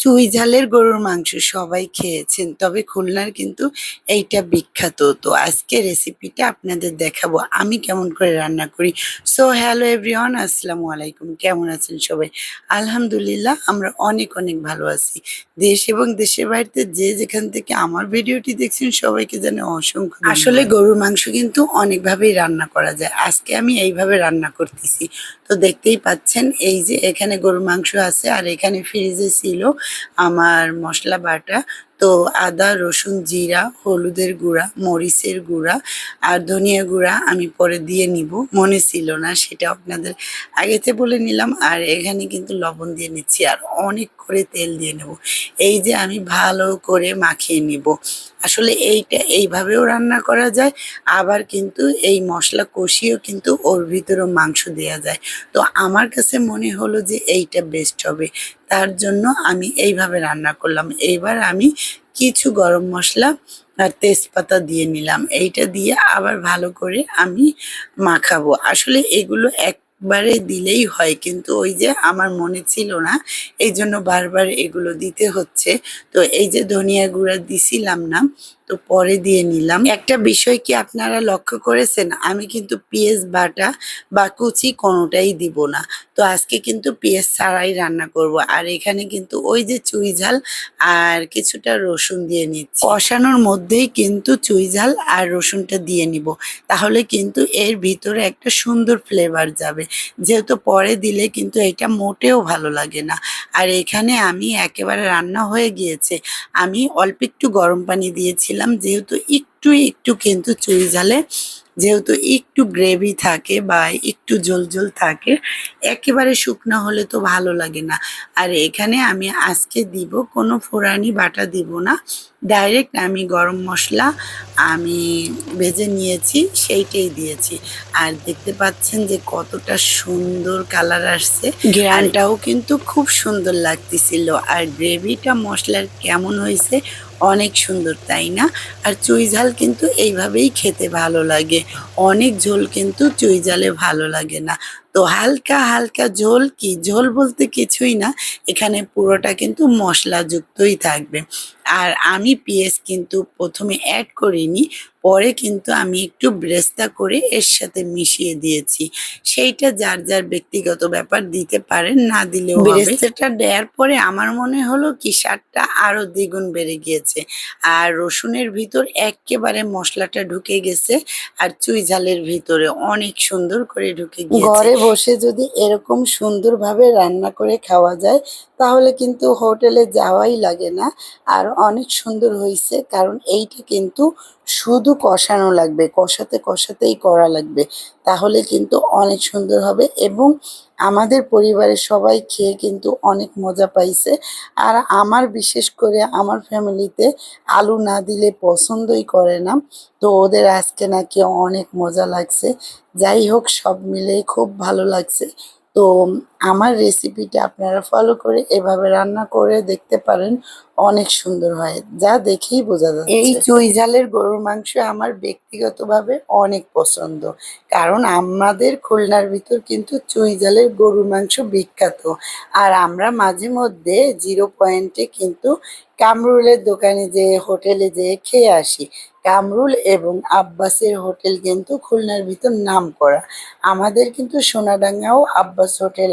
চুই ঝালের গরুর মাংস সবাই খেয়েছেন, তবে খুলনার কিন্তু এইটা বিখ্যাত। তো আজকে রেসিপিটা আপনাদের দেখাবো, আমি কেমন করে রান্না করি। সো হ্যালো এভরিওয়ান আসসালামু আলাইকুম, কেমন আছেন সবাই? আলহামদুলিল্লাহ, আমরা অনেক অনেক ভালো আছি। দেশ এবং দেশের বাড়িতে যে যেখান থেকে আমার ভিডিওটি দেখছেন, সবাইকে জানে অসংখ্য আসলে গরুর মাংস কিন্তু অনেকভাবেই রান্না করা যায়। আজকে আমি এইভাবে রান্না করতেছি। তো দেখতেই পাচ্ছেন, এই যে এখানে গরুর মাংস আছে আর এখানে ফ্রিজে ছিল আমার মশলা বাটা। তো আদা, রসুন, জিরা, হলুদের গুঁড়া, মরিচের গুঁড়া আর ধনিয়া গুঁড়া আমি পরে দিয়ে নিব। মনে ছিল না, সেটা আপনাদের আগেতে বলে নিলাম। আর এখানে কিন্তু লবণ দিয়ে নিচ্ছি আর অনেক করে তেল দিয়ে নেব। এই যে আমি ভালো করে মাখিয়ে নিব। আসলে এইটা এইভাবেও রান্না করা যায়, আবার কিন্তু এই মশলা কষিয়েও কিন্তু ওর ভিতরেও মাংস দেওয়া যায়। তো আমার কাছে মনে হলো যে এইটা বেস্ট হবে। তার জন্য আমি এইভাবে রান্না করলাম। এইবার আমি কিছু গরম মশলা আর তেজপাতা দিয়ে নিলাম। এইটা দিয়ে আবার ভালো করে আমি মাখাবো। আসলে এগুলো এক একবারে দিলেই হয়, কিন্তু ওই যে আমার মনে ছিল না এই জন্য বারবার এগুলো দিতে হচ্ছে। তো এই যে ধনিয়া গুঁড়া দিছিলাম না তো পরে দিয়ে নিলাম। একটা বিষয় কি আপনারা লক্ষ্য করেছেন? আমি কিন্তু পেঁয়াজ বাটা বা কুচি কোনোটাই দিব না। তো আজকে কিন্তু পেঁয়াজ ছাড়াই রান্না করব। আর এখানে কিন্তু ওই যে চুই ঝাল আর কিছুটা রসুন দিয়ে নিচ্ছি। কষানোর মধ্যেই কিন্তু চুই ঝাল আর রসুনটা দিয়ে নিব। তাহলে কিন্তু এর ভিতরে একটা সুন্দর ফ্লেভার যাবে। যেহেতু পরে দিলে কিন্তু এটা মোটেও ভালো লাগে না। আর এখানে আমি একেবারে রান্না হয়ে গিয়েছে। আমি অল্প একটু গরম পানি দিয়েছিলাম। যেহেতু একটু একটু কিন্তু চুই ঝালে যেহেতু একটু গ্রেভি থাকে বা একটু ঝোল থাকে একেবারে শুকনো হলে তো ভালো লাগে না। আর এখানে আমি আজকে দিব কোনো ফোড়ানি বাটা দিব না। ডাইরেক্ট আমি গরম মশলা আমি ভেজে নিয়েছি সেইটাই দিয়েছি। আর দেখতে পাচ্ছেন যে কতটা সুন্দর কালার আসছে। গ্রানটাও কিন্তু খুব সুন্দর লাগতেছিল। আর গ্রেভিটা মশলার কেমন হয়েছে অনেক সুন্দর, তাই না? আর চুই ঝাল কিন্তু এইভাবেই খেতে ভালো লাগে। অনেক ঝোল কিন্তু চুই ঝালে ভালো লাগে না। তো হালকা হালকা ঝোল কি? ঝোল বলতে কিছুই না। এখানে পুরোটা কিন্তু মশলাযুক্তই থাকবে। আর আমি পেঁয়াজ কিন্তু প্রথমে অ্যাড করিনি পরে কিন্তু আমি একটু ব্রেস্তা করে এর সাথে মিশিয়ে দিয়েছি। সেইটা যার যার ব্যক্তিগত ব্যাপার দিতে পারেন না দিলেও ব্রেস্তাটা দেওয়ার পরে আমার মনে হলো কি স্বাদটা আরও দ্বিগুণ বেড়ে গিয়েছে। আর রসুনের ভিতর একেবারে মশলাটা ঢুকে গেছে আর চুই ঝালের ভিতরে অনেক সুন্দর করে ঢুকে গিয়েছে। ঘরে বসে যদি এরকম সুন্দরভাবে রান্না করে খাওয়া যায় তাহলে কিন্তু হোটেলে যাওয়াই লাগে না। আর অনেক সুন্দর হয়েছে কারণ এইটা কিন্তু শুধু কষানো লাগবে, কষাতে কষাতেই করা লাগবে। তাহলে কিন্তু অনেক সুন্দর হবে এবং আমাদের পরিবারের সবাই খেয়ে কিন্তু অনেক মজা পাইছে। আর আমার বিশেষ করে আমার ফ্যামিলিতে আলু না দিলে পছন্দই করে না। তো ওদের আজকে নাকি অনেক মজা লাগছে। যাই হোক, সব মিলেই খুব ভালো লাগছে। তো আমার রেসিপিটা আপনারা ফলো করে এভাবে রান্না করে দেখতে পারেন। অনেক সুন্দর হয় যা দেখেই বোঝা যাচ্ছে। এই চুই ঝালের গরুর মাংস আমার ব্যক্তিগতভাবে অনেক পছন্দ। কারণ আমাদের খুলনার ভিতর কিন্তু চুই ঝালের গরুর মাংস বিখ্যাত। আর আমরা মাঝে মধ্যে জিরো পয়েন্টে কিন্তু কামরুলের দোকানে যে হোটেলে যেয়ে খেয়ে আসি। কামরুল এবং আব্বাসের হোটেল কিন্তু খুলনার ভিতর নাম করা আমাদের কিন্তু সোনাডাঙ্গাও আব্বাস হোটেল